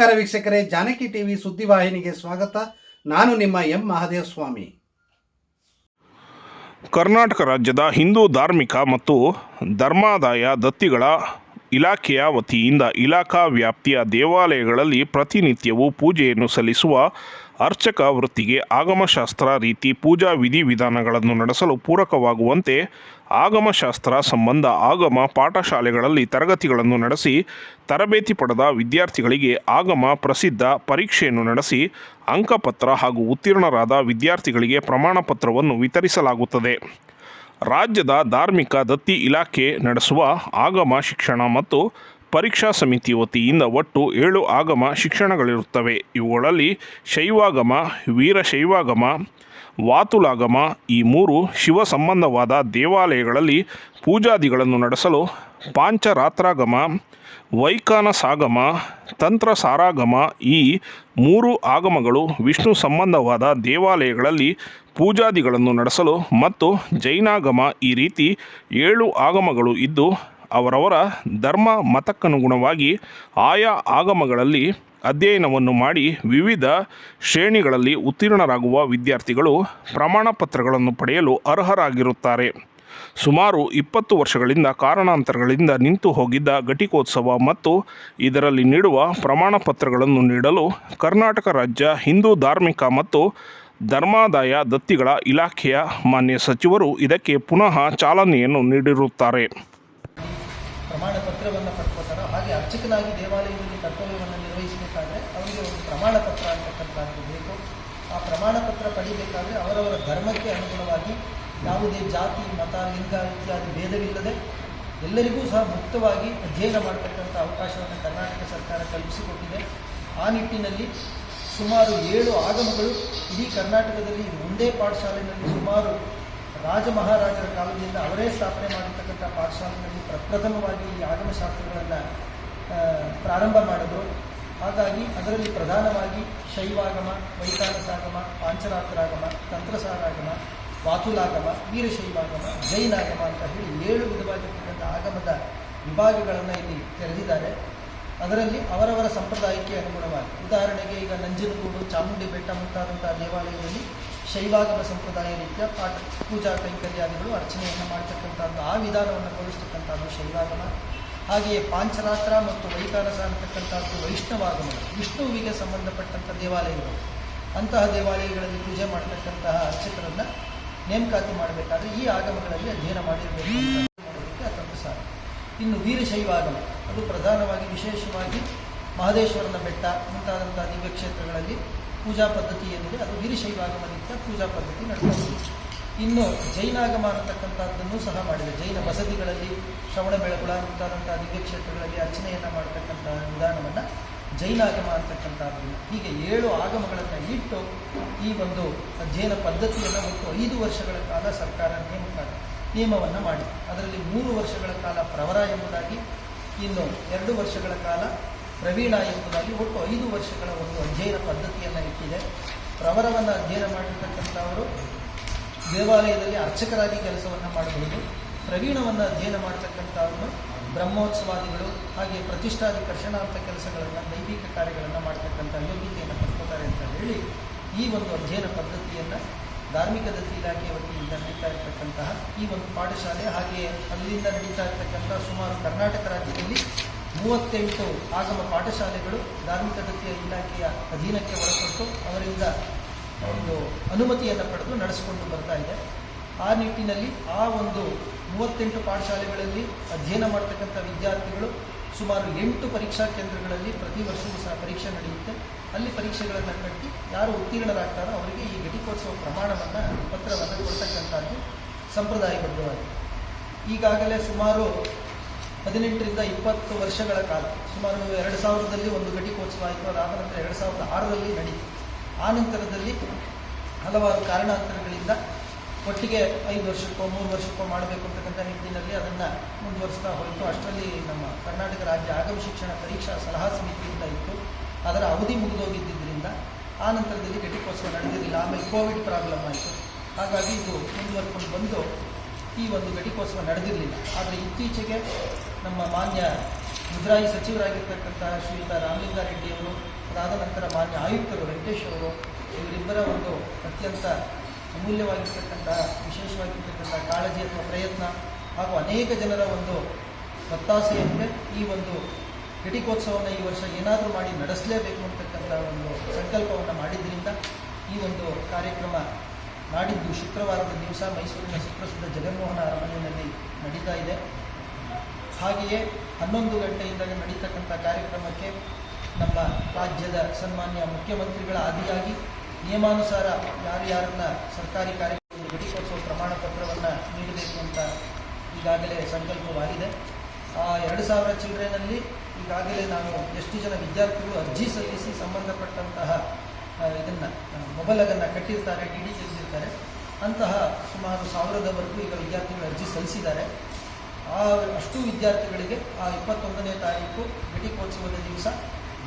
ನಮಸ್ಕಾರ ವೀಕ್ಷಕರೇ, ಜಾನಕಿ ಟಿವಿ ಸುದ್ದಿವಾಹಿನಿಗೆ ಸ್ವಾಗತ. ನಾನು ನಿಮ್ಮ ಎಂ ಮಹಾದೇವ ಸ್ವಾಮಿ ಕರ್ನಾಟಕ ರಾಜ್ಯದ ಹಿಂದೂ ಧಾರ್ಮಿಕ ಮತ್ತು ಧರ್ಮಾದಾಯ ದತ್ತಿಗಳ ಇಲಾಖೆಯ ವತಿಯಿಂದ ಇಲಾಖಾ ವ್ಯಾಪ್ತಿಯ ದೇವಾಲಯಗಳಲ್ಲಿ ಪ್ರತಿನಿತ್ಯವೂ ಪೂಜೆಯನ್ನು ಸಲ್ಲಿಸುವ ಅರ್ಚಕ ವೃತ್ತಿಗೆ ಆಗಮಶಾಸ್ತ್ರ ರೀತಿ ಪೂಜಾ ವಿಧಿವಿಧಾನಗಳನ್ನು ನಡೆಸಲು ಪೂರಕವಾಗುವಂತೆ ಆಗಮಶಾಸ್ತ್ರ ಸಂಬಂಧ ಆಗಮ ಪಾಠಶಾಲೆಗಳಲ್ಲಿ ತರಗತಿಗಳನ್ನು ನಡೆಸಿ, ತರಬೇತಿ ಪಡೆದ ವಿದ್ಯಾರ್ಥಿಗಳಿಗೆ ಆಗಮ ಪ್ರಸಿದ್ಧ ಪರೀಕ್ಷೆಯನ್ನು ನಡೆಸಿ, ಅಂಕಪತ್ರ ಹಾಗೂ ಉತ್ತೀರ್ಣರಾದ ವಿದ್ಯಾರ್ಥಿಗಳಿಗೆ ಪ್ರಮಾಣಪತ್ರವನ್ನು ವಿತರಿಸಲಾಗುತ್ತದೆ. ರಾಜ್ಯದ ಧಾರ್ಮಿಕ ದತ್ತಿ ಇಲಾಖೆ ನಡೆಸುವ ಆಗಮ ಶಿಕ್ಷಣ ಮತ್ತು ಪರೀಕ್ಷಾ ಸಮಿತಿ ವತಿಯಿಂದ ಒಟ್ಟು ಏಳು ಆಗಮ ಶಿಕ್ಷಣಗಳಿರುತ್ತವೆ. ಇವುಗಳಲ್ಲಿ ಶೈವಾಗಮ ವೀರಶೈವಾಗಮ ವಾತುಲಾಗಮ, ಈ ಮೂರು ಶಿವ ಸಂಬಂಧವಾದ ದೇವಾಲಯಗಳಲ್ಲಿ ಪೂಜಾದಿಗಳನ್ನು ನಡೆಸಲು ಪಾಂಚರಾತ್ರಾಗಮ ವೈಖಾನಸಾಗಮ ತಂತ್ರಸಾರಾಗಮ ಈ ಮೂರು ಆಗಮಗಳು ವಿಷ್ಣು ಸಂಬಂಧವಾದ ದೇವಾಲಯಗಳಲ್ಲಿ ಪೂಜಾದಿಗಳನ್ನು ನಡೆಸಲು ಮತ್ತು ಜೈನಾಗಮ ಈ ರೀತಿ ಏಳು ಆಗಮಗಳು ಇದ್ದು ಅವರವರ ಧರ್ಮ ಮತಕ್ಕನುಗುಣವಾಗಿ ಆಯಾ ಆಗಮಗಳಲ್ಲಿ ಅಧ್ಯಯನವನ್ನು ಮಾಡಿ ವಿವಿಧ ಶ್ರೇಣಿಗಳಲ್ಲಿ ಉತ್ತೀರ್ಣರಾಗುವ ವಿದ್ಯಾರ್ಥಿಗಳು ಪ್ರಮಾಣ ಪತ್ರಗಳನ್ನು ಪಡೆಯಲು ಅರ್ಹರಾಗಿರುತ್ತಾರೆ. ಸುಮಾರು ಇಪ್ಪತ್ತು ವರ್ಷಗಳಿಂದ ಕಾರಣಾಂತರಗಳಿಂದ ನಿಂತು ಹೋಗಿದ್ದ ಘಟಿಕೋತ್ಸವ ಮತ್ತು ಇದರಲ್ಲಿ ನೀಡುವ ಪ್ರಮಾಣ ಪತ್ರಗಳನ್ನು ನೀಡಲು ಕರ್ನಾಟಕ ರಾಜ್ಯ ಹಿಂದೂ ಧಾರ್ಮಿಕ ಮತ್ತು ಧರ್ಮಾದಾಯ ದತ್ತಿಗಳ ಇಲಾಖೆಯ ಮಾನ್ಯ ಸಚಿವರು ಇದಕ್ಕೆ ಪುನಃ ಚಾಲನೆಯನ್ನು ನೀಡಿರುತ್ತಾರೆ. ಪತ್ರವನ್ನು ಪಡ್ಕೋತಾರೋ ಹಾಗೆ ಅರ್ಚಕನಾಗಿ ದೇವಾಲಯದಲ್ಲಿ ಕರ್ತವ್ಯವನ್ನು ನಿರ್ವಹಿಸಬೇಕಾದ್ರೆ ಅವರಿಗೆ ಒಂದು ಪ್ರಮಾಣ ಪತ್ರ ಅಂತಕ್ಕಂಥದ್ದು ಬೇಕು. ಆ ಪ್ರಮಾಣ ಪತ್ರ ಪಡಿಬೇಕಾದ್ರೆ ಅವರವರ ಧರ್ಮಕ್ಕೆ ಅನುಗುಣವಾಗಿ ಯಾವುದೇ ಜಾತಿ, ಮತ, ಲಿಂಗ ಇತ್ಯಾದಿ ಭೇದವಿಲ್ಲದೆ ಎಲ್ಲರಿಗೂ ಸಹ ಮುಕ್ತವಾಗಿ ಅಧ್ಯಯನ ಮಾಡತಕ್ಕಂಥ ಅವಕಾಶವನ್ನು ಕರ್ನಾಟಕ ಸರ್ಕಾರ ಕಲ್ಪಿಸಿಕೊಟ್ಟಿದೆ. ಆ ನಿಟ್ಟಿನಲ್ಲಿ ಸುಮಾರು ಏಳು ಆಗಮಗಳು ಇಡೀ ಕರ್ನಾಟಕದಲ್ಲಿ ಒಂದೇ ಪಾಠಶಾಲೆಯಲ್ಲಿ ಸುಮಾರು ರಾಜ ಮಹಾರಾಜರ ಕಾಲದಿಂದ ಅವರೇ ಸ್ಥಾಪನೆ ಮಾಡಿರ್ತಕ್ಕಂಥ ಪಾಠಶಾಲೆಗಳಲ್ಲಿ ಪ್ರಪ್ರಥಮವಾಗಿ ಈ ಆಗಮಶಾಸ್ತ್ರಗಳನ್ನು ಪ್ರಾರಂಭ ಮಾಡಿದರು. ಹಾಗಾಗಿ ಅದರಲ್ಲಿ ಪ್ರಧಾನವಾಗಿ ಶೈವಾಗಮ, ವೈತಾನಸಾಗಮ, ಪಾಂಚರಾತ್ರಾಗಮ, ತಂತ್ರಸಾರಾಗಮ, ವಾತುಲಾಗಮ, ವೀರಶೈವಾಗಮ, ಜೈನಾಗಮ ಅಂತ ಹೇಳಿ ಏಳು ವಿಧವಾಗಿರ್ತಕ್ಕಂಥ ಆಗಮದ ವಿಭಾಗಗಳನ್ನು ಇಲ್ಲಿ ತೆರೆದಿದ್ದಾರೆ. ಅದರಲ್ಲಿ ಅವರವರ ಸಂಪ್ರದಾಯಕ್ಕೆ ಅನುಗುಣವಾಗಿ ಉದಾಹರಣೆಗೆ ಈಗ ನಂಜನಗೂಡು, ಚಾಮುಂಡಿ ಬೆಟ್ಟ ಮುಂತಾದಂಥ ದೇವಾಲಯದಲ್ಲಿ ಶೈವಾಗಮ ಸಂಪ್ರದಾಯ ರೀತಿಯ ಪಾಠ, ಪೂಜಾ ಕೈಂಕರ್ಯಾದಿಗಳು ಅರ್ಚನೆಯನ್ನು ಮಾಡ್ತಕ್ಕಂಥದ್ದು, ಆ ವಿಧಾನವನ್ನು ತೋರಿಸ್ತಕ್ಕಂಥದ್ದು ಶೈವಾಗಮ. ಹಾಗೆಯೇ ಪಾಂಚರಾತ್ರ ಮತ್ತು ವೈಕಾನಸ ಅಂತಕ್ಕಂಥದ್ದು ವೈಷ್ಣವಾಗಮ, ವಿಷ್ಣುವಿಗೆ ಸಂಬಂಧಪಟ್ಟಂಥ ದೇವಾಲಯಗಳು. ಅಂತಹ ದೇವಾಲಯಗಳಲ್ಲಿ ಪೂಜೆ ಮಾಡತಕ್ಕಂತಹ ಅರ್ಚಕರನ್ನು ನೇಮಕಾತಿ ಮಾಡಬೇಕಾದ್ರೆ ಈ ಆಗಮಗಳಲ್ಲಿ ಅಧ್ಯಯನ ಮಾಡಿರಬೇಕು ಮಾಡೋದಕ್ಕೆ ಅತ್ಯಂತ ಸಾರ ಇನ್ನು ವೀರಶೈವಾಗಮ, ಅದು ಪ್ರಧಾನವಾಗಿ ವಿಶೇಷವಾಗಿ ಮಹದೇಶ್ವರನ ಬೆಟ್ಟ ಮುಂತಾದಂಥ ದಿವ್ಯ ಕ್ಷೇತ್ರಗಳಲ್ಲಿ ಪೂಜಾ ಪದ್ಧತಿ ಏನಿದೆ, ಅದು ವೀರಶೈವಾಗಮ ರೀತಿಯ ಪೂಜಾ ಪದ್ಧತಿ ನಡ್ತಾ ಇದೆ ಇನ್ನು ಜೈನಾಗಮ ಅನ್ನತಕ್ಕಂಥದ್ದನ್ನು ಸಹ ಮಾಡಿದೆ. ಜೈನ ಬಸದಿಗಳಲ್ಲಿ ಶ್ರವಣ ಬೆಳಗುಳ ಮುಂತಾದಂಥ ದಿವ್ಯ ಕ್ಷೇತ್ರಗಳಲ್ಲಿ ಅರ್ಚನೆಯನ್ನು ಮಾಡತಕ್ಕಂಥ ವಿಧಾನವನ್ನು ಜೈನಾಗಮ ಅಂತಕ್ಕಂಥದ್ದನ್ನು ಹೀಗೆ ಏಳು ಆಗಮಗಳನ್ನು ಇಟ್ಟು ಈ ಒಂದು ಅಧ್ಯಯನ ಪದ್ಧತಿಯನ್ನು ಒಟ್ಟು ಐದು ವರ್ಷಗಳ ಕಾಲ ಸರ್ಕಾರ ನೇಮಕ ನಿಯಮವನ್ನು ಮಾಡಿದೆ. ಅದರಲ್ಲಿ ಮೂರು ವರ್ಷಗಳ ಕಾಲ ಪ್ರವರ ಎಂಬುದಾಗಿ, ಇನ್ನು ಎರಡು ವರ್ಷಗಳ ಕಾಲ ಪ್ರವೀಣ ಎಂಬುದಾಗಿ ಒಟ್ಟು ಐದು ವರ್ಷಗಳ ಒಂದು ಅಧ್ಯಯನ ಪದ್ಧತಿಯನ್ನು ಇಟ್ಟಿದೆ. ಪ್ರವರವನ್ನು ಅಧ್ಯಯನ ಮಾಡಿರ್ತಕ್ಕಂಥವರು ದೇವಾಲಯದಲ್ಲಿ ಅರ್ಚಕರಾಗಿ ಕೆಲಸವನ್ನು ಮಾಡಬಹುದು. ಪ್ರವೀಣವನ್ನು ಅಧ್ಯಯನ ಮಾಡ್ತಕ್ಕಂಥವ್ರು ಬ್ರಹ್ಮೋತ್ಸವಾದಿಗಳು, ಹಾಗೆ ಪ್ರತಿಷ್ಠಾದಿ ಕರ್ಷಣಾಂತ ಕೆಲಸಗಳನ್ನು, ದೈವಿಕ ಕಾರ್ಯಗಳನ್ನು ಮಾಡ್ತಕ್ಕಂಥ ಯೋಗ್ಯತೆಯನ್ನು ಪಡ್ಕೋತಾರೆ ಅಂತ ಹೇಳಿ ಈ ಒಂದು ಅಧ್ಯಯನ ಪದ್ಧತಿಯನ್ನು ಧಾರ್ಮಿಕ ದತ್ತಿ ಇಲಾಖೆಯ ವತಿಯಿಂದ ನಡೀತಾ ಇರತಕ್ಕಂತಹ ಈ ಒಂದು ಪಾಠಶಾಲೆ, ಹಾಗೆಯೇ ಅಲ್ಲಿಂದ ನಡೀತಾ ಇರತಕ್ಕಂಥ ಸುಮಾರು ಕರ್ನಾಟಕ ರಾಜ್ಯದಲ್ಲಿ ಮೂವತ್ತೆಂಟು ಆಗಮ ಪಾಠಶಾಲೆಗಳು ಧಾರ್ಮಿಕ ದತ್ತಿಯ ಇಲಾಖೆಯ ಅಧೀನಕ್ಕೆ ಒಳಪಟ್ಟು ಅವರಿಂದ ಒಂದು ಅನುಮತಿಯನ್ನು ಪಡೆದು ನಡೆಸಿಕೊಂಡು ಬರ್ತಾ ಇದೆ. ಆ ನಿಟ್ಟಿನಲ್ಲಿ ಆ ಒಂದು ಮೂವತ್ತೆಂಟು ಪಾಠಶಾಲೆಗಳಲ್ಲಿ ಅಧ್ಯಯನ ಮಾಡ್ತಕ್ಕಂಥ ವಿದ್ಯಾರ್ಥಿಗಳು ಸುಮಾರು ಎಂಟು ಪರೀಕ್ಷಾ ಕೇಂದ್ರಗಳಲ್ಲಿ ಪ್ರತಿ ವರ್ಷವೂ ಸಹ ಪರೀಕ್ಷೆ ನಡೆಯುತ್ತೆ. ಅಲ್ಲಿ ಪರೀಕ್ಷೆಗಳನ್ನು ಕಟ್ಟಿ ಯಾರು ಉತ್ತೀರ್ಣರಾಗ್ತಾರೋ ಅವರಿಗೆ ಈ ಘಟಿಕೋತ್ಸವ ಪ್ರಮಾಣವನ್ನು, ಪತ್ರವನ್ನು ಕೊಡ್ತಕ್ಕಂಥದ್ದು ಸಂಪ್ರದಾಯಬದ್ಧವಾಗಿದೆ. ಈಗಾಗಲೇ ಸುಮಾರು ಹದಿನೆಂಟರಿಂದ ಇಪ್ಪತ್ತು ವರ್ಷಗಳ ಕಾಲ, ಸುಮಾರು ಎರಡು ಸಾವಿರದಲ್ಲಿ ಒಂದು ಘಟಿಕೋತ್ಸವ ಆಯಿತು ಅದಾದ ನಂತರ ಎರಡು ಸಾವಿರದ ಆರರಲ್ಲಿ ನಡೀತು. ಆ ನಂತರದಲ್ಲಿ ಹಲವಾರು ಕಾರಣಾಂತರಗಳಿಂದ ಒಟ್ಟಿಗೆ ಐದು ವರ್ಷಕ್ಕೋ, ಮೂರು ವರ್ಷಕ್ಕೋ ಮಾಡಬೇಕು ಅಂತಕ್ಕಂಥ ನಿಟ್ಟಿನಲ್ಲಿ ಅದನ್ನು ಮುಂದುವರಿಸ್ತಾ ಹೋಯಿತು. ಅಷ್ಟರಲ್ಲಿ ನಮ್ಮ ಕರ್ನಾಟಕ ರಾಜ್ಯ ಆಗಮ ಶಿಕ್ಷಣ ಪರೀಕ್ಷಾ ಸಲಹಾ ಸಮಿತಿಯಿಂದ ಇತ್ತು. ಅದರ ಅವಧಿ ಮುಗಿದೋಗಿದ್ದರಿಂದ ಆ ನಂತರದಲ್ಲಿ ಘಟಿಕೋತ್ಸವ ನಡೆದಿರಲಿಲ್ಲ. ಆಮೇಲೆ ಕೋವಿಡ್ ಪ್ರಾಬ್ಲಮ್ ಆಯಿತು. ಹಾಗಾಗಿ ಇದು ಮುಂದುವರ್ಕೊಂಡು ಬಂದು ಈ ಒಂದು ಘಟಿಕೋತ್ಸವ ನಡೆದಿರಲಿಲ್ಲ. ಆದರೆ ಇತ್ತೀಚೆಗೆ ನಮ್ಮ ಮಾನ್ಯ ಮುಜರಾಯಿ ಸಚಿವರಾಗಿರ್ತಕ್ಕಂತಹ ಶ್ರೀಯುತ ರಾಮಲಿಂಗಾರೆಡ್ಡಿಯವರು ಅದಾದ ನಂತರ ಮಾನ್ಯ ಆಯುಕ್ತರು ವೆಂಕಟೇಶ್ ಅವರು, ಇವರಿಬ್ಬರ ಒಂದು ಅತ್ಯಂತ ಅಮೂಲ್ಯವಾಗಿರ್ತಕ್ಕಂಥ, ವಿಶೇಷವಾಗಿರ್ತಕ್ಕಂಥ ಕಾಳಜಿ ಅಥವಾ ಪ್ರಯತ್ನ ಹಾಗೂ ಅನೇಕ ಜನರ ಒಂದು ಒತ್ತಾಸೆಯಂತೆ ಈ ಒಂದು ಘಟಿಕೋತ್ಸವವನ್ನು ಈ ವರ್ಷ ಏನಾದರೂ ಮಾಡಿ ನಡೆಸಲೇಬೇಕು ಅಂತಕ್ಕಂಥ ಒಂದು ಸಂಕಲ್ಪವನ್ನು ಮಾಡಿದ್ದರಿಂದ ಈ ಒಂದು ಕಾರ್ಯಕ್ರಮ ನಾಡಿದ್ದು ಶುಕ್ರವಾರದ ದಿವಸ ಮೈಸೂರಿನ ಸುಪ್ರಸಿದ್ಧ ಜಗನ್ಮೋಹನ ಅರಮನೆಯಲ್ಲಿ ನಡೀತಾ ಇದೆ. ಹಾಗೆಯೇ ಹನ್ನೊಂದು ಗಂಟೆಯಿಂದಲೇ ನಡೀತಕ್ಕಂಥ ಕಾರ್ಯಕ್ರಮಕ್ಕೆ ನಮ್ಮ ರಾಜ್ಯದ ಸನ್ಮಾನ್ಯ ಮುಖ್ಯಮಂತ್ರಿಗಳ ಆದಿಯಾಗಿ ನಿಯಮಾನುಸಾರ ಯಾರ್ಯಾರನ್ನ ಸರ್ಕಾರಿ ಕಾರ್ಯಕ್ರಮ ಘಟಿಕೋತ್ಸವ ಪ್ರಮಾಣ ಪತ್ರವನ್ನು ನೀಡಬೇಕು ಅಂತ ಈಗಾಗಲೇ ಸಂಕಲ್ಪವಾಗಿದೆ. ಆ ಎರಡು ಸಾವಿರ ಚಿಲ್ಲರೆನಲ್ಲಿ ಈಗಾಗಲೇ ನಾವು ಎಷ್ಟು ಜನ ವಿದ್ಯಾರ್ಥಿಗಳು ಅರ್ಜಿ ಸಲ್ಲಿಸಿ ಸಂಬಂಧಪಟ್ಟಂತಹ ಇದನ್ನು ಮೊಬಲಗನ್ನು ಕಟ್ಟಿರ್ತಾರೆ, ಡಿ ಡಿ ಅಂತಹ ಸುಮಾರು ಸಾವಿರದವರೆಗೂ ಈಗ ವಿದ್ಯಾರ್ಥಿಗಳು ಅರ್ಜಿ ಸಲ್ಲಿಸಿದ್ದಾರೆ. ಆ ಅಷ್ಟು ವಿದ್ಯಾರ್ಥಿಗಳಿಗೆ ಆ ಇಪ್ಪತ್ತೊಂದನೇ ತಾರೀಕು ಘಟಿಕೋತ್ಸವದ ದಿವಸ.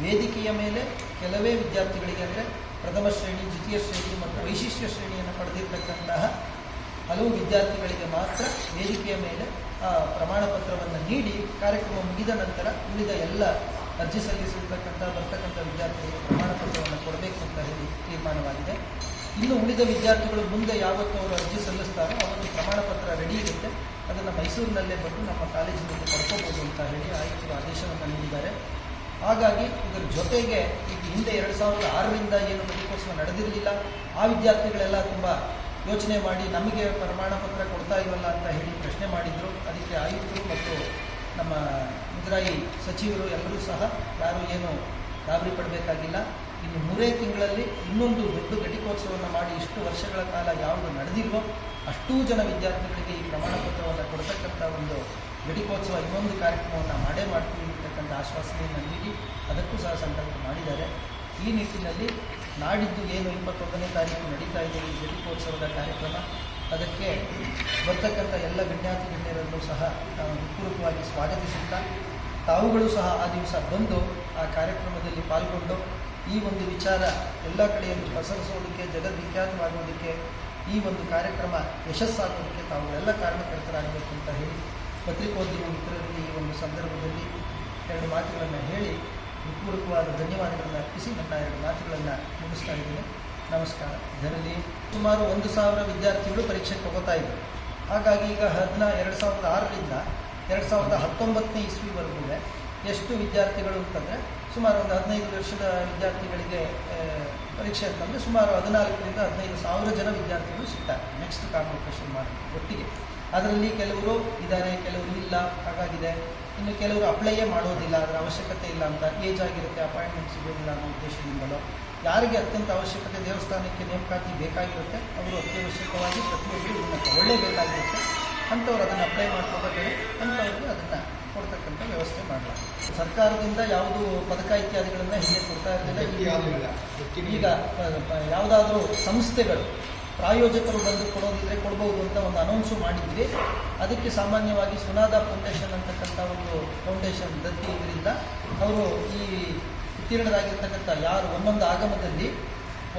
ವೇದಿಕೆಯ ಮೇಲೆ ಕೆಲವೇ ವಿದ್ಯಾರ್ಥಿಗಳಿಗೆ ಅಂದರೆ ಪ್ರಥಮ ಶ್ರೇಣಿ, ದ್ವಿತೀಯ ಶ್ರೇಣಿ ಮತ್ತು ವೈಶಿಷ್ಟ್ಯ ಶ್ರೇಣಿಯನ್ನು ಪಡೆದಿರತಕ್ಕಂತಹ ಹಲವು ವಿದ್ಯಾರ್ಥಿಗಳಿಗೆ ಮಾತ್ರ ವೇದಿಕೆಯ ಮೇಲೆ ಆ ಪ್ರಮಾಣ ಪತ್ರವನ್ನು ನೀಡಿ ಕಾರ್ಯಕ್ರಮ ಮುಗಿದ ನಂತರ ಉಳಿದ ಎಲ್ಲ ಅರ್ಜಿ ಸಲ್ಲಿಸಿರ್ತಕ್ಕಂಥ, ಬರ್ತಕ್ಕಂಥ ವಿದ್ಯಾರ್ಥಿಗಳಿಗೆ ಪ್ರಮಾಣ ಪತ್ರವನ್ನು ಕೊಡಬೇಕು ಅಂತ ಹೇಳಿ ತೀರ್ಮಾನವಾಗಿದೆ. ಇನ್ನು ಉಳಿದ ವಿದ್ಯಾರ್ಥಿಗಳು ಮುಂದೆ ಯಾವತ್ತು ಅವರು ಅರ್ಜಿ ಸಲ್ಲಿಸ್ತಾರೋ ಅವತ್ತು ಪ್ರಮಾಣ ಪತ್ರ ರೆಡಿ ಇರುತ್ತೆ. ಮೈಸೂರಿನಲ್ಲೇ ಬಂದು ನಮ್ಮ ಕಾಲೇಜಿನಲ್ಲಿ ಪಡ್ಕೋಬೋದು ಅಂತ ಹೇಳಿ ಆಯುಕ್ತರು ಆದೇಶವನ್ನು ನೀಡಿದ್ದಾರೆ. ಹಾಗಾಗಿ ಇದರ ಜೊತೆಗೆ ಈಗ ಹಿಂದೆ ಎರಡು ಸಾವಿರದ ಆರರಿಂದ ಏನು ಘಟಿಕೋತ್ಸವ ನಡೆದಿರಲಿಲ್ಲ. ಆ ವಿದ್ಯಾರ್ಥಿಗಳೆಲ್ಲ ತುಂಬ ಯೋಚನೆ ಮಾಡಿ ನಮಗೆ ಪ್ರಮಾಣ ಪತ್ರ ಕೊಡ್ತಾ ಇಲ್ವಲ್ಲ ಅಂತ ಹೇಳಿ ಪ್ರಶ್ನೆ ಮಾಡಿದರು. ಅದಕ್ಕೆ ಆಯುಕ್ತರು ಮತ್ತು ನಮ್ಮ ಮುಜರಾಯಿ ಸಚಿವರು ಎಲ್ಲರೂ ಸಹ ಯಾರು ಏನು ಗಾಬರಿ ಪಡಬೇಕಾಗಿಲ್ಲ. ಇನ್ನು ಮೂರೇ ತಿಂಗಳಲ್ಲಿ ಇನ್ನೊಂದು ದೊಡ್ಡ ಘಟಿಕೋತ್ಸವವನ್ನು ಮಾಡಿ ಇಷ್ಟು ವರ್ಷಗಳ ಕಾಲ ಯಾವುದು ನಡೆದಿಲ್ವೋ ಅಷ್ಟೂ ಜನ ವಿದ್ಯಾರ್ಥಿಗಳಿಗೆ ಈ ಪ್ರಮಾಣ ಪತ್ರವನ್ನು ಒಂದು ಘಟಿಕೋತ್ಸವ ಇನ್ನೊಂದು ಕಾರ್ಯಕ್ರಮವನ್ನು ಮಾಡೇ ಮಾಡ್ತೀವಿ ಅಂತಕ್ಕಂಥ ಆಶ್ವಾಸನೆಯನ್ನು ನೀಡಿ ಅದಕ್ಕೂ ಸಹ ಸಂಕಲ್ಪ ಮಾಡಿದ್ದಾರೆ. ಈ ನಿಟ್ಟಿನಲ್ಲಿ ನಾಡಿದ್ದು ಏನು ಇಪ್ಪತ್ತೊಂದನೇ ತಾರೀಕು ನಡೀತಾ ಇದೆ ಈ ಘಟಿಕೋತ್ಸವದ ಕಾರ್ಯಕ್ರಮ. ಅದಕ್ಕೆ ಬರ್ತಕ್ಕಂಥ ಎಲ್ಲ ಗಣ್ಯಾತಿ ಗಣ್ಯರನ್ನು ಸಹ ನಾನು ಹೃತ್ಪೂರ್ವಕವಾಗಿ ಸ್ವಾಗತಿಸುತ್ತಾ, ತಾವುಗಳು ಸಹ ಆ ದಿವಸ ಬಂದು ಆ ಕಾರ್ಯಕ್ರಮದಲ್ಲಿ ಪಾಲ್ಗೊಂಡು ಈ ಒಂದು ವಿಚಾರ ಎಲ್ಲ ಕಡೆಯಲ್ಲಿ ಪಸರಿಸೋದಕ್ಕೆ, ಜಗದ್ವಿಖ್ಯಾತವಾಗುವುದಕ್ಕೆ ಈ ಒಂದು ಕಾರ್ಯಕ್ರಮ ಯಶಸ್ಸಾಗೋದಕ್ಕೆ ತಾವುಗಳೆಲ್ಲ ಕಾರಣಕರ್ತರಾಗಬೇಕು. ಪತ್ರಿಕೋದ್ಯಮ ಮಿತ್ರರಲ್ಲಿ ಈ ಒಂದು ಸಂದರ್ಭದಲ್ಲಿ ಎರಡು ಮಾತುಗಳನ್ನು ಹೇಳಿ ಹೃತ್ಪೂರ್ವಕವಾದ ಧನ್ಯವಾದಗಳನ್ನು ಅರ್ಪಿಸಿ ನನ್ನ ಎರಡು ಮಾತುಗಳನ್ನು ಮುಗಿಸ್ತಾ ಇದ್ದೀನಿ. ನಮಸ್ಕಾರ. ಇದರಲ್ಲಿ ಸುಮಾರು ಒಂದು ಸಾವಿರ ವಿದ್ಯಾರ್ಥಿಗಳು ಪರೀಕ್ಷೆ ತಗೋತಾ ಇದ್ದರು ಹಾಗಾಗಿ ಈಗ ಹದಿನ, ಎರಡು ಸಾವಿರದ ಆರರಿಂದ ಎರಡು ಸಾವಿರದ ಹತ್ತೊಂಬತ್ತನೇ ಇಸ್ವಿವರೆಗೂ ಎಷ್ಟು ವಿದ್ಯಾರ್ಥಿಗಳು ಅಂತಂದರೆ ಸುಮಾರು ಒಂದು ಹದಿನೈದು ವರ್ಷದ ವಿದ್ಯಾರ್ಥಿಗಳಿಗೆ ಪರೀಕ್ಷೆ ಅಂತಂದರೆ ಸುಮಾರು ಹದಿನಾಲ್ಕರಿಂದ ಹದಿನೈದು ಸಾವಿರ ಜನ ವಿದ್ಯಾರ್ಥಿಗಳು ಸಿಗ್ತಾರೆ. ನೆಕ್ಸ್ಟ್ ಕಾಂಪಿಟೇಷನ್ ಮಾಡಿ ಒಟ್ಟಿಗೆ. ಅದರಲ್ಲಿ ಕೆಲವರು ಇದ್ದಾರೆ ಕೆಲವರು ಇಲ್ಲ ಹಾಗಾಗಿದೆ. ಇನ್ನು ಕೆಲವರು ಅಪ್ಲೈಯೇ ಮಾಡೋದಿಲ್ಲ ಅದರ ಅವಶ್ಯಕತೆ ಇಲ್ಲ ಅಂತ ಏಜ್ ಆಗಿರುತ್ತೆ ಅಪಾಯಿಂಟ್ಮೆಂಟ್ ಸಿಗೋದಿಲ್ಲ ಅನ್ನೋ ಉದ್ದೇಶದಿಂದಲೋ. ಯಾರಿಗೆ ಅತ್ಯಂತ ಅವಶ್ಯಕತೆ ದೇವಸ್ಥಾನಕ್ಕೆ ನೇಮಕಾತಿ ಬೇಕಾಗಿರುತ್ತೆ ಅವರು ಅತ್ಯವಶ್ಯಕವಾಗಿ ಪ್ರತಿಯೊಬ್ಬರು ಇದನ್ನು ತಗೊಳ್ಳೇಬೇಕಾಗಿರುತ್ತೆ ಅಂಥವ್ರು ಅದನ್ನು ಅಪ್ಲೈ ಮಾಡ್ಕೋಬೇಕಾದ್ರೆ ಅಂಥವ್ರಿಗೆ ಅದನ್ನು ಕೊಡ್ತಕ್ಕಂಥ ವ್ಯವಸ್ಥೆ ಮಾಡಲಾಗುತ್ತೆ. ಸರ್ಕಾರದಿಂದ ಯಾವುದು ಪದಕ ಇತ್ಯಾದಿಗಳನ್ನು ಹಿಂದೆ ಕೊಡ್ತಾ ಇರಲಿಲ್ಲ. ಈಗ ಈಗ ಯಾವುದಾದ್ರೂ ಸಂಸ್ಥೆಗಳು ಪ್ರಾಯೋಜಕರು ಬಂದು ಕೊಡೋದಿದ್ರೆ ಕೊಡಬಹುದು ಅಂತ ಒಂದು ಅನೌನ್ಸು ಮಾಡಿದ್ವಿ. ಅದಕ್ಕೆ ಸಾಮಾನ್ಯವಾಗಿ ಸುನಾದ ಫೌಂಡೇಶನ್ ಅಂತಕ್ಕಂಥ ಒಂದು ಫೌಂಡೇಶನ್ ದತ್ತಿ ಇದರಿಂದ ಅವರು ಈ ಉತ್ತೀರ್ಣರಾಗಿರ್ತಕ್ಕಂಥ ಯಾರು ಒಂದೊಂದು ಆಗಮದಲ್ಲಿ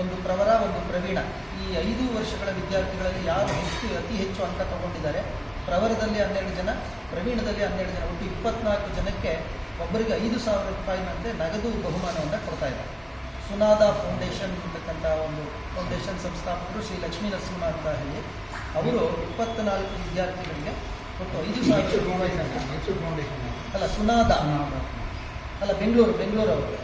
ಒಂದು ಪ್ರವರ, ಒಂದು ಪ್ರವೀಣ, ಈ ಐದು ವರ್ಷಗಳ ವಿದ್ಯಾರ್ಥಿಗಳಲ್ಲಿ ಯಾರು ಹೆಚ್ಚು, ಅತಿ ಹೆಚ್ಚು ಅಂಕ ತಗೊಂಡಿದ್ದಾರೆ? ಪ್ರವರದಲ್ಲಿ ಹನ್ನೆರಡು ಜನ, ಪ್ರವೀಣದಲ್ಲಿ ಹನ್ನೆರಡು ಜನ, ಒಟ್ಟು ಇಪ್ಪತ್ನಾಲ್ಕು ಜನಕ್ಕೆ ಒಬ್ಬರಿಗೆ ಐದು ಸಾವಿರ ರೂಪಾಯಿನಂತೆ ನಗದು ಬಹುಮಾನವನ್ನು ಕೊಡ್ತಾ ಇದ್ದಾರೆ. ಸುನಾದ ಫೌಂಡೇಶನ್ ಅಂತಕ್ಕಂಥ ಒಂದು ಫೌಂಡೇಶನ್ ಸಂಸ್ಥಾಪಕರು ಶ್ರೀ ಲಕ್ಷ್ಮೀ ನರಸಿಂಹ ಅಂತ ಹೇಳಿ. ಅವರು ಇಪ್ಪತ್ನಾಲ್ಕು ವಿದ್ಯಾರ್ಥಿಗಳಿಗೆ ಒಟ್ಟು ಐದು ಸಾವಿರ ರೂಪಾಯಿನ ಅಲ್ಲ ಸುನಾದ. ಅಲ್ಲ ಬೆಂಗಳೂರು ಬೆಂಗಳೂರು ಅವರು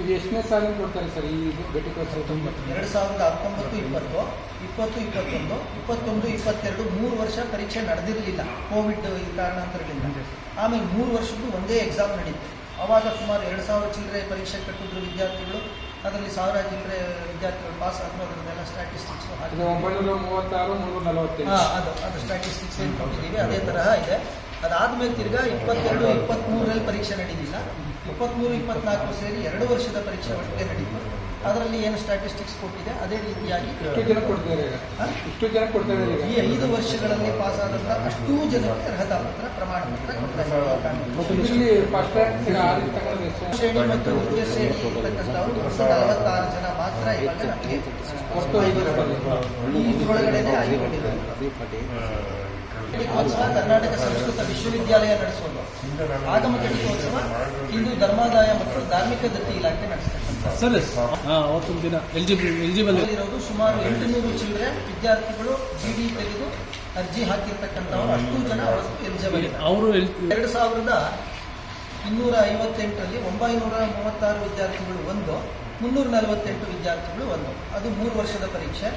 ಇದು ಎಷ್ಟನೇ ಸಾವಿರ ಕೊಡ್ತಾರೆ ಸರ್ ಈ ಘಟಿಕೋತ್ಸವ ತೊಂಬತ್ತು ಎರಡು ಸಾವಿರದ ಹತ್ತೊಂಬತ್ತು ಇಪ್ಪತ್ತು ಇಪ್ಪತ್ತು ಇಪ್ಪತ್ತೊಂದು ಇಪ್ಪತ್ತೊಂದು ಇಪ್ಪತ್ತೆರಡು ಮೂರು ವರ್ಷ ಪರೀಕ್ಷೆ ನಡೆದಿರಲಿಲ್ಲ. ಕೋವಿಡ್ ಈ ಕಾರಣಾಂತರಗಳಿಂದ ಆಮೇಲೆ ಮೂರು ವರ್ಷದ್ದು ಒಂದೇ ಎಕ್ಸಾಮ್ ನಡೀತು. ಆವಾಗ ಸುಮಾರು ಎರಡು ಸಾವಿರ ಚಿಲ್ಲರೆ ಪರೀಕ್ಷೆ ಕಟ್ಟಿದ್ರು ವಿದ್ಯಾರ್ಥಿಗಳು. ಅದರಲ್ಲಿ ಸಾವಿರ ಚಿಲ್ಲರೆ ವಿದ್ಯಾರ್ಥಿಗಳು ಪಾಸ್ ಆದರೂ ಅದರದ್ದೆಲ್ಲ ಸ್ಟ್ಯಾಟಿಸ್ಟಿಕ್ಸ್ ಇದು ಹಾಗೆ ಒಂಬೈನೂರ ಮೂವತ್ತಾರು ಮುನ್ನೂರ ನಲವತ್ತೈದು ಹಾಂ ಅದು ಅದು ಸ್ಟ್ಯಾಟಿಸ್ಟಿಕ್ಸ್ ಏನು ಕೊಟ್ಟಿದ್ದೀವಿ ಅದೇ ತರಹ ಇದೆ. ಅದಾದಮೇಲೆ ತಿರ್ಗಾ ಇಪ್ಪತ್ತೆರಡು ಇಪ್ಪತ್ತ್ಮೂರರಲ್ಲಿ ಪರೀಕ್ಷೆ ನಡೀಲಿಲ್ಲ. ಇಪ್ಪತ್ತ್ಮೂರು ಇಪ್ಪತ್ನಾಲ್ಕು ಸೇರಿ ಎರಡು ವರ್ಷದ ಪರೀಕ್ಷೆ ಒಟ್ಟಿಗೆ ನಡೀತು. ಅದರಲ್ಲಿ ಏನು ಸ್ಟ್ಯಾಟಿಸ್ಟಿಕ್ಸ್ ಕೊಟ್ಟಿದೆ ಅದೇ ರೀತಿಯಾಗಿ ಎಷ್ಟು ಜನ ಹಾ? ಎಷ್ಟು ಜನ ಕೊಡ್ತಾ ಈ ಐದು ವರ್ಷಗಳಲ್ಲಿ ಪಾಸ್ ಆದಂಥ ಅಷ್ಟೂ ಜನಕ್ಕೆ ಅರ್ಹತಾ ಪತ್ರ ಪ್ರಮಾಣ ಪತ್ರ ಶ್ರೇಣಿ ಮತ್ತು ಉಚ್ಚ ಶ್ರೇಣಿ ಇರ್ತಕ್ಕಂಥವ್ರು ಒಂದು ಅರವತ್ತಾರು ಜನ ಮಾತ್ರ ಇವಾಗ ನಮಗೆ ಆಯ್ಕೊಂಡಿದ್ದಾರೆ ಘಟಿಕೋತ್ಸವ ಕರ್ನಾಟಕ ಸಂಸ್ಕೃತ ವಿಶ್ವವಿದ್ಯಾಲಯ ನಡೆಸೋದು ಆಗಮ ಘಟಿಕೋತ್ಸವ ಹಿಂದೂ ಧರ್ಮಾದಾಯ ಮತ್ತು ಧಾರ್ಮಿಕ ದತ್ತಿ ಇಲಾಖೆ ನಡೆಸ್ತಕ್ಕಂಥ ಸರ್ ಅವತ್ತೊಂದು ದಿನ ಎಲ್ಜಿಬಲ್ ಎಲ್ಜಿಬಲ್ ಇರೋದು ಸುಮಾರು ಎಂಟುನೂರು ಚಿಲ್ಲರೆ ವಿದ್ಯಾರ್ಥಿಗಳು ಜಿಡಿ ತೆಗೆದು ಅರ್ಜಿ ಹಾಕಿರ್ತಕ್ಕಂಥವ್ರು ಅಷ್ಟು ಜನ ಎಲಿಜಿಬಲ್ ಅವರು ಎರಡು ಸಾವಿರದ ಇನ್ನೂರ ಐವತ್ತೆಂಟರಲ್ಲಿ ಒಂಬೈನೂರ ಮೂವತ್ತಾರು ವಿದ್ಯಾರ್ಥಿಗಳು ಒಂದು ಮುನ್ನೂರ ನಲವತ್ತೆಂಟು ವಿದ್ಯಾರ್ಥಿಗಳು ಒಂದು. ಅದು ಮೂರು ವರ್ಷದ ಪರೀಕ್ಷೆ.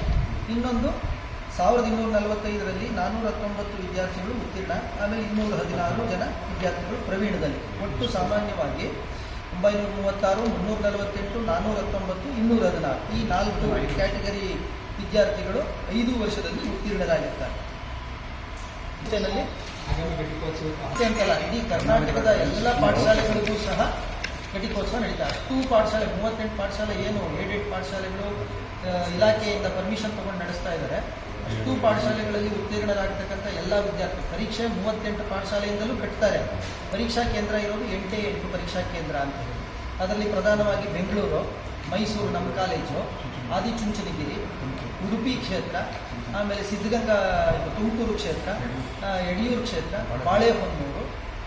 ಇನ್ನೊಂದು ಸಾವಿರದ ಇನ್ನೂರ ನಲವತ್ತೈದರಲ್ಲಿ ನಾನ್ನೂರ ಹತ್ತೊಂಬತ್ತು ವಿದ್ಯಾರ್ಥಿಗಳು ಉತ್ತೀರ್ಣ ಆಮೇಲೆ ಇನ್ನೂರ ಹದಿನಾರು ಜನ ವಿದ್ಯಾರ್ಥಿಗಳು ಪ್ರವೀಣದಲ್ಲಿ. ಒಟ್ಟು ಸಾಮಾನ್ಯವಾಗಿ ಒಂಬೈನೂರ ಮೂವತ್ತಾರು ಮುನ್ನೂರ ನಲವತ್ತೆಂಟು ನಾನ್ನೂರ ಹತ್ತೊಂಬತ್ತು ಇನ್ನೂರ ಹದಿನಾರು ಈ ನಾಲ್ಕು ಕ್ಯಾಟಗರಿ ವಿದ್ಯಾರ್ಥಿಗಳು ಐದು ವರ್ಷದಲ್ಲಿ ಉತ್ತೀರ್ಣರಾಗಿರ್ತಾರೆ. ಅಂತಲ್ಲ ಇಡೀ ಕರ್ನಾಟಕದ ಎಲ್ಲ ಪಾಠಶಾಲೆಗಳಿಗೂ ಸಹ ಘಟಿಕೋತ್ಸವ ನಡೀತಾರೆ ಅಷ್ಟು ಪಾಠಶಾಲೆ, ಮೂವತ್ತೆಂಟು ಪಾಠಶಾಲೆ, ಏನು ಏಡೆಡ್ ಪಾಠಶಾಲೆಗಳು ಇಲಾಖೆಯಿಂದ ಪರ್ಮಿಷನ್ ತಗೊಂಡು ನಡೆಸ್ತಾ ಇದ್ದಾರೆ. ಅಷ್ಟು ಪಾಠಶಾಲೆಗಳಲ್ಲಿ ಉತ್ತೀರ್ಣರಾಗ್ತಕ್ಕಂಥ ಎಲ್ಲ ವಿದ್ಯಾರ್ಥಿ ಪರೀಕ್ಷೆ ಮೂವತ್ತೆಂಟು ಪಾಠಶಾಲೆಯಿಂದಲೂ ಕಟ್ತಾರೆ. ಪರೀಕ್ಷಾ ಕೇಂದ್ರ ಇರೋದು ಎಂಟೇ ಎಂಟು ಪರೀಕ್ಷಾ ಕೇಂದ್ರ ಅಂತ ಹೇಳಿ. ಅದರಲ್ಲಿ ಪ್ರಧಾನವಾಗಿ ಬೆಂಗಳೂರು ಮೈಸೂರು ನಮ್ಮ ಕಾಲೇಜು ಆದಿಚುಂಚನಗಿರಿ ಉಡುಪಿ ಕ್ಷೇತ್ರ ಆಮೇಲೆ ಸಿದ್ಧಗಂಗಾ ತುಮಕೂರು ಕ್ಷೇತ್ರ ಯಡಿಯೂರು ಕ್ಷೇತ್ರ ಬಾಳೆಹೊನ್ನೂರು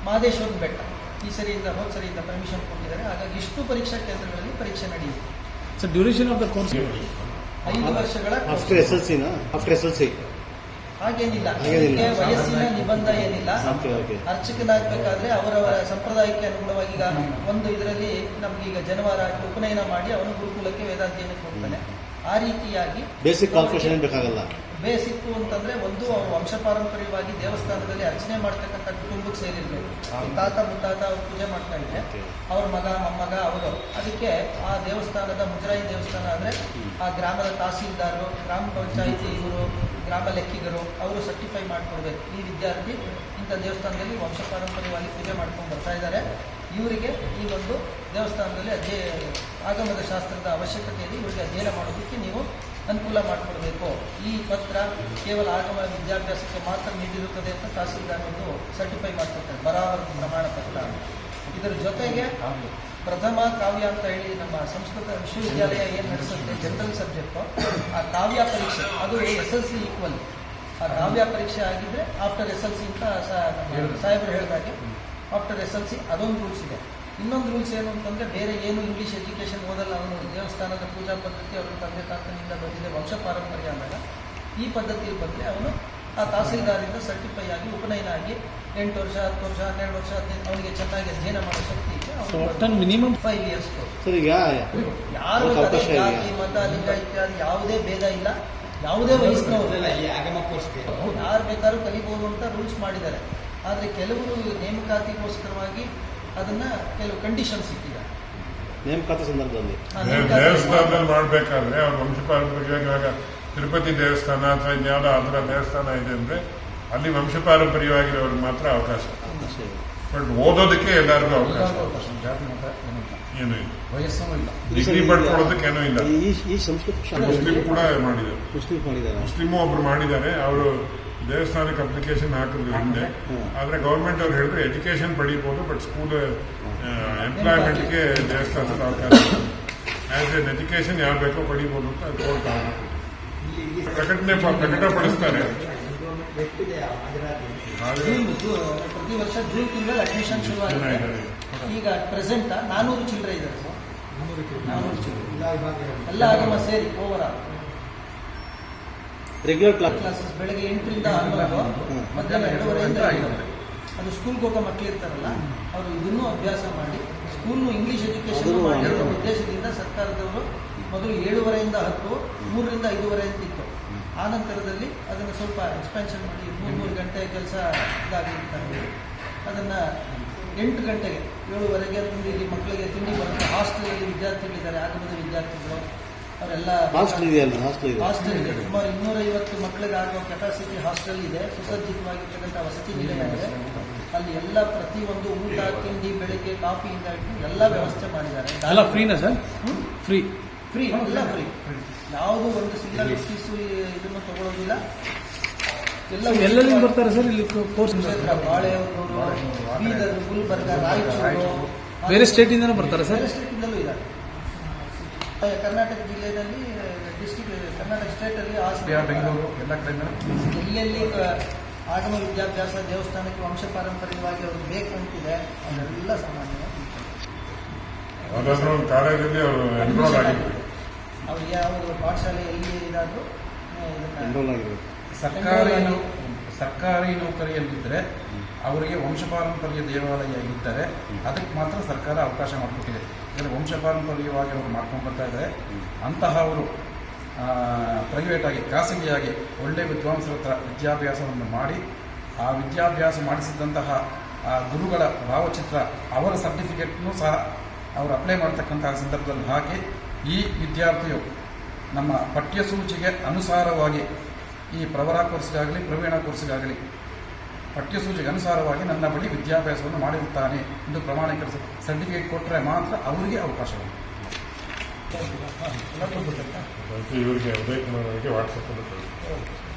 ಮಾದೇಶ್ವರ ಬೆಟ್ಟ ಈ ಸರಿಯಿಂದ ಹೋದ ಸರಿಯಿಂದ ಪರ್ಮಿಷನ್ ಕೊಟ್ಟಿದ್ದಾರೆ. ಹಾಗಾಗಿ ಇಷ್ಟು ಪರೀಕ್ಷಾ ಕೇಂದ್ರಗಳಲ್ಲಿ ಪರೀಕ್ಷೆ ನಡೆಯುತ್ತೆ. Sir duration of the course ಐದು ವರ್ಷಗಳ ಆಫ್ಟರ್ ಎಸ್ ಎಲ್ ಸಿನ ಆಫ್ಟರ್ ಎಸ್ ಎಲ್ ಸಿ ಹಾಗೇನಿಲ್ಲ. ಹಾಗೇನಿಲ್ಲ. ಇದಕ್ಕೆ ವಯಸ್ಸಿನ ನಿಬಂಧ ಏನಿಲ್ಲ. Okay okay. ಅರ್ಚಕನಾಗಬೇಕಾದ್ರೆ ಅವರವರ ಸಂಪ್ರದಾಯಕ್ಕೆ ಅನುಗುಣವಾಗಿ ಈಗ ಒಂದು ಇದರಲ್ಲಿ ನಮ್ಗೆ ಈಗ ಜನವಾರ ಉಪನಯನ ಮಾಡಿ ಅವನು ಗುರುಕುಲಕ್ಕೆ ವೇದಾಧ್ಯಯನಕ್ಕೆ ಹೋಗ್ತಾನೆ. ಆ ರೀತಿಯಾಗಿ ಬೇಸಿಕ್ ಕ್ವಾಲಿಫಿಕೇಶನ್ ಬೇಕಾಗಲ್ಲ. ಬೇಸಿಕ್ಕು ಅಂತಂದ್ರೆ ಒಂದು ವಂಶ ಪಾರಂಪರ್ಯವಾಗಿ ದೇವಸ್ಥಾನದಲ್ಲಿ ಅರ್ಚನೆ ಮಾಡ್ತಕ್ಕಂಥ ಕುಟುಂಬಕ್ಕೆ ಸೇರಿರ್ಬೇಕು. ತಾತ ಮುತ್ತಾತ ಅವ್ರು ಪೂಜೆ ಮಾಡ್ತಾ ಇದ್ರೆ. ಅವ್ರ ಮಗ ಮೊಮ್ಮಗ ಅವರು ಅದಕ್ಕೆ ಆ ದೇವಸ್ಥಾನದ ಮುಜರಾಯಿ ದೇವಸ್ಥಾನ ಅಂದ್ರೆ ಆ ಗ್ರಾಮದ ತಹಸೀಲ್ದಾರರು ಗ್ರಾಮ ಪಂಚಾಯಿತಿ ಇವರು ಗ್ರಾಮ ಲೆಕ್ಕಿಗರು ಅವರು ಸರ್ಟಿಫೈ ಮಾಡ್ಕೊಡ್ಬೇಕು. ಈ ವಿದ್ಯಾರ್ಥಿ ಇಂಥ ದೇವಸ್ಥಾನದಲ್ಲಿ ವಂಶ ಪಾರಂಪರ್ಯವಾಗಿ ಪೂಜೆ ಮಾಡ್ಕೊಂಡು ಬರ್ತಾ ಇದ್ದಾರೆ. ಇವರಿಗೆ ಈ ಒಂದು ದೇವಸ್ಥಾನದಲ್ಲಿ ಅಧ್ಯಯ ಆಗಮದ ಶಾಸ್ತ್ರದ ಅವಶ್ಯಕತೆಯಲ್ಲಿ ಇವರಿಗೆ ಅಧ್ಯಯನ ಮಾಡೋದಕ್ಕೆ ನೀವು ಅನುಕೂಲ ಮಾಡಿಕೊಡಬೇಕು ಈ ಪತ್ರ ಕೇವಲ ಆಗಮ ವಿದ್ಯಾಭ್ಯಾಸಕ್ಕೆ ಮಾತ್ರ ನೀಡಿರುತ್ತದೆ ಅಂತ ತಹಸೀಲ್ದಾರ್ ಒಂದು ಸರ್ಟಿಫೈ ಮಾಡಿಕೊಡ್ತಾರೆ ಬರಾವರ್ ಪ್ರಮಾಣ ಪತ್ರ. ಇದರ ಜೊತೆಗೆ ಪ್ರಥಮ ಕಾವ್ಯ ಅಂತ ಹೇಳಿ ನಮ್ಮ ಸಂಸ್ಕೃತ ವಿಶ್ವವಿದ್ಯಾಲಯ ಏನು ನಡೆಸುತ್ತೆ? ಜನರಲ್ ಸಬ್ಜೆಕ್ಟು ಆ ಕಾವ್ಯ ಪರೀಕ್ಷೆ ಅದು ಎಸ್ ಎಲ್ ಸಿ ಈಕ್ವಲ್ ಆ ಕಾವ್ಯ ಪರೀಕ್ಷೆ ಆಗಿದ್ರೆ ಆಫ್ಟರ್ ಎಸ್ ಎಲ್ ಸಿ ಅಂತ ಸಾಹೇಬರು ಹೇಳಿದಾಗೆ. ಆಫ್ಟರ್ ಎಸ್ ಎಲ್ ಸಿ ಅದೊಂದು ರೂಲ್ಸ್ ಇದೆ. ಇನ್ನೊಂದು ರೂಲ್ಸ್ ಏನು ಅಂತಂದರೆ ಬೇರೆ ಏನು ಇಂಗ್ಲೀಷ್ ಎಜುಕೇಷನ್ ಓದಲ್ಲ ಅವನು ದೇವಸ್ಥಾನದ ಪೂಜಾ ಪದ್ಧತಿ ಅವರ ತಂದೆ ತಾತನಿಂದ ಬಂದಿದೆ ವಂಶ ಪಾರಂಪರ್ಯ ಅಂದಾಗ ಈ ಪದ್ಧತಿಯಲ್ಲಿ ಬಂದರೆ ಅವನು ಆ ತಹಸೀಲ್ದಾರಿಂದ ಸರ್ಟಿಫೈ ಆಗಿ ಉಪನಯನ ಆಗಿ ಎಂಟು ವರ್ಷ ಹತ್ತು ವರ್ಷ ಹನ್ನೆರಡು ವರ್ಷ ಹದಿನೈದು ಅವನಿಗೆ ಚೆನ್ನಾಗಿ ಅಧ್ಯಯನ ಮಾಡೋ ಶಕ್ತಿ ಇದೆ ಮಿನಿಮಮ್ ಫೈವ್ ಇಯರ್ಸ್ ಸರ್ ಈಗ ಯಾರು ಜಾತಿ ಮತ ಲಿಂಗ ಇತ್ಯಾದಿ ಯಾವುದೇ ಭೇದ ಇಲ್ಲ. ಯಾವುದೇ ವಯಸ್ಸಿನವರು. ಯಾರು ಬೇಕಾದ್ರೂ ಕಲಿಬಹುದು ಅಂತ ರೂಲ್ಸ್ ಮಾಡಿದ್ದಾರೆ. ಆದರೆ ಕೆಲವರು ನೇಮಕಾತಿಗೋಸ್ಕರವಾಗಿ ಅದನ್ನ ಕೆಲವು ಕಂಡೀಷನ್ ಸಿಕ್ಕಿದೆ ನೇಮಕಾತಿ ಸಂದರ್ಭದಲ್ಲಿ. ದೇವಸ್ಥಾನದಲ್ಲಿ ಮಾಡಬೇಕಾದ್ರೆ ಅವ್ರ ವಂಶ ಇವಾಗ ತಿರುಪತಿ ದೇವಸ್ಥಾನ ಅಥವಾ ಇನ್ಯಾವುದೋ ಆ ಥರ ದೇವಸ್ಥಾನ ಇದೆ ಅಂದ್ರೆ ಅಲ್ಲಿ ವಂಶ ಪಾರಂಪರ್ಯವಾಗಿರೋರಿಗೆ ಮಾತ್ರ ಅವಕಾಶ. ಬಟ್ ಓದೋದಕ್ಕೆ ಎಲ್ಲರಿಗೂ ಅವಕಾಶ. ಏನೂ ಇಲ್ಲ. ಡಿಗ್ರಿ ಪಡ್ಕೊಳ್ಳೋದಕ್ಕೆ ಏನೂ ಇಲ್ಲ. ಮುಸ್ಲಿಂ ಕೂಡ ಮಾಡಿದ್ದಾರೆ. ಮುಸ್ಲಿಂ ಮಾಡಿದ್ದಾರೆ. ಮುಸ್ಲಿಮು ಒಬ್ರು ಮಾಡಿದ್ದಾರೆ. ಅವರು ದೇವಸ್ಥಾನಕ್ಕೆ ಅಪ್ಲಿಕೇಶನ್ ಹಾಕಿದ್ರು ಹಿಂದೆ ಆದರೆ ಗೌರ್ಮೆಂಟ್ ಅವ್ರು ಹೇಳಿದ್ರು ಎಜುಕೇಶನ್ ಪಡೀಬಹುದು ಬಟ್ ಸ್ಕೂಲ್ ಎಂಪ್ಲಾಯ್ಮೆಂಟ್ಗೆ ದೇವಸ್ಥಾನದ ಅವಕಾಶ ಆಸ್ ಎನ್ ಎಜುಕೇಶನ್ ಯಾರು ಬೇಕೋ ಪಡೀಬಹುದು ಅಂತ ಕೋರ್ಟ್ ಪ್ರಕಟಣೆ ಪ್ರಕಟ ಪ್ರಕಟಪಡಿಸ್ತಾರೆ. ಪ್ರತಿ ವರ್ಷ ಜೂನ್ ತಿಂಗಳಲ್ಲಿ ಅಡ್ಮಿಷನ್ ಶುರು. ಈಗ ಪ್ರೆಸೆಂಟ್ ನಾನೂರು ಚಿಲ್ಲರೆ ಚಿಲ್ಲರೆ ಎಲ್ಲ ಆಗಮ ಸೇರಿ overall regular class classes ಬೆಳಗ್ಗೆ ಎಂಟರಿಂದ ಹನ್ನೊಂದು. ಮಧ್ಯಾಹ್ನ ಎರಡೂವರೆಯಿಂದ ಅದು ಸ್ಕೂಲ್ಗೆ ಹೋಗೋ ಮಕ್ಕಳು ಇರ್ತಾರಲ್ಲ ಅವರು ಇದನ್ನು ಅಭ್ಯಾಸ ಮಾಡಿ ಸ್ಕೂಲ್ ಇಂಗ್ಲಿಷ್ ಎಜುಕೇಶನ್ ಮಾಡಿರೋ ಉದ್ದೇಶದಿಂದ ಸರ್ಕಾರದವರು ಮೊದಲು ಏಳುವರೆಯಿಂದ ಹತ್ತು ಮೂರರಿಂದ ಐದೂವರೆ ಅಂತ ಇತ್ತು. ಆ ನಂತರದಲ್ಲಿ ಅದನ್ನು ಸ್ವಲ್ಪ ಎಕ್ಸ್ಪೆನ್ಷನ್ ಮಾಡಿ ಮೂರು ಮೂರು ಗಂಟೆ ಕೆಲಸ ಇದಾಗಿರ್ತಾರೆ ಅದನ್ನು ಎಂಟು ಗಂಟೆಗೆ ಏಳುವರೆಗೆ ತಿಂಡಿ ಇಲ್ಲಿ ಮಕ್ಕಳಿಗೆ ತಿಂಡಿ ಬರುತ್ತೆ ಹಾಸ್ಟೆಲಲ್ಲಿ ವಿದ್ಯಾರ್ಥಿಗಳಿದ್ದಾರೆ ಆಗಮದ ವಿದ್ಯಾರ್ಥಿಗಳು. ಅವರೆಲ್ಲ ಹಾಸ್ಟೆಲ್ ಇದೆಯಲ್ಲ ಹಾಸ್ಟೆಲ್ ಇದೆ. ಹಾಸ್ಟೆಲ್ ಇದೆ. ಸುಮಾರು ಇನ್ನೂರೈವತ್ತು ಮಕ್ಕಳಿಗೆ ಆಗುವ ಕೆಪಾಸಿಟಿ ಹಾಸ್ಟೆಲ್ ಇದೆ. ಸುಸಜ್ಜಿತವಾಗಿರ್ತಕ್ಕಂಥ ವಸತಿ ನಿಲಯ ಇದೆ ಅಲ್ಲಿ ಎಲ್ಲ ಪ್ರತಿಯೊಂದು ಊಟ ತಿಂಡಿ ಬೆಳಿಗ್ಗೆ ಕಾಫಿಯಿಂದ ಹಿಡಿದು ಎಲ್ಲ ವ್ಯವಸ್ಥೆ ಮಾಡಿದ್ದಾರೆ. ಎಲ್ಲ ಫ್ರೀನಾ ಸರ್? ಫ್ರೀ ಫ್ರೀ ಎಲ್ಲ ಫ್ರೀ ಯಾವುದು ಒಂದು ಸಿಂಗಲ್ ಫೀಸು ಇದನ್ನು ತಗೊಳ್ಳೋದಿಲ್ಲ ಎಲ್ಲ ಎಲ್ಲೆಲ್ಲಿ ಬರ್ತಾರೆ ಸರ್ ಇಲ್ಲಿ ಕೋರ್ಸ್ ಬಾಳೆ ಬಾಳೆಹೊನ್ನೂರು ಬೀದರ್ ಗುಲ್ಬರ್ಗ ರಾಯಚೂರು ಬೇರೆ ಸ್ಟೇಟಿಂದನೂ ಬರ್ತಾರೆ ಸರ್? ಕರ್ನಾಟಕ ಜಿಲ್ಲೆಯಲ್ಲಿ ಡಿಸ್ಟಿಕ್ ಕರ್ನಾಟಕ ಸ್ಟೇಟಲ್ಲಿ ಹಾಸನ ಬೆಂಗಳೂರು ಎಲ್ಲ ಕಡೆ ಎಲ್ಲೆಲ್ಲಿ ಆಗಮ ವಿದ್ಯಾಭ್ಯಾಸ ದೇವಸ್ಥಾನಕ್ಕೆ ವಂಶ ಪಾರಂಪರ್ಯವಾಗಿ ಅವ್ರಿಗೆ ಬೇಕು ಅಂತಿದೆ ಅದೆಲ್ಲ ಸಾಮಾನ್ಯ ಕಾಲೇಜಲ್ಲಿ ಅವರು ಎನ್ರೋಲ್ ಅವ್ರಿಗೆ ಯಾವ ಪಾಠಶಾಲೆ ಎಲ್ಲಿ ಇದಾದರೂ ಇದನ್ನ ಎನ್ರೋಲ್ ಆಗಿರ್ಬೇಕು ಸರ್ಕಾರಿ ಸರ್ಕಾರಿ ನೌಕರಿಯಲ್ಲಿದ್ದರೆ ಅವರಿಗೆ ವಂಶಪಾರಂಪರ್ಯ ದೇವಾಲಯ ಇದ್ದರೆ ಅದಕ್ಕೆ ಮಾತ್ರ ಸರ್ಕಾರ ಅವಕಾಶ ಮಾಡಿಕೊಟ್ಟಿದೆ. ಯಾಕಂದರೆ ವಂಶಪಾರಂಪರ್ಯವಾಗಿ ಅವರು ಮಾಡ್ಕೊಂಡು ಬರ್ತಾ ಇದ್ದಾರೆ. ಅಂತಹವರು ಪ್ರೈವೇಟ್ ಆಗಿ ಖಾಸಗಿಯಾಗಿ ಒಳ್ಳೆಯ ವಿದ್ವಾಂಸರ ಹತ್ರ ವಿದ್ಯಾಭ್ಯಾಸವನ್ನು ಮಾಡಿ ಆ ವಿದ್ಯಾಭ್ಯಾಸ ಮಾಡಿಸಿದಂತಹ ಆ ಗುರುಗಳ ಭಾವಚಿತ್ರ ಅವರ ಸರ್ಟಿಫಿಕೇಟ್ನೂ ಸಹ ಅವರು ಅಪ್ಲೈ ಮಾಡತಕ್ಕಂತಹ ಸಂದರ್ಭದಲ್ಲಿ ಹಾಕಿ ಈ ವಿದ್ಯಾರ್ಥಿಯು ನಮ್ಮ ಪಠ್ಯಸೂಚಿಗೆ ಅನುಸಾರವಾಗಿ ಈ ಪ್ರವರ ಕೋರ್ಸ್ಗಾಗಲಿ ಪ್ರವೀಣ ಕೋರ್ಸ್ಗಾಗಲಿ ಪಠ್ಯಸೂಚಿಗೆ ಅನುಸಾರವಾಗಿ ನನ್ನ ಬಳಿ ವಿದ್ಯಾಭ್ಯಾಸವನ್ನು ಮಾಡಿರುತ್ತಾನೆ ಎಂದು ಪ್ರಮಾಣೀಕರಿಸ ಸರ್ಟಿಫಿಕೇಟ್ ಕೊಟ್ಟರೆ ಮಾತ್ರ ಅವರಿಗೆ ಅವಕಾಶ ಇವರಿಗೆ ಉದಯ ಕುಮಾರ್ ಅವರಿಗೆ ವಾಟ್ಸಪ್ಪಲ್ಲಿ ಕಳಿಸ್ತಾರೆ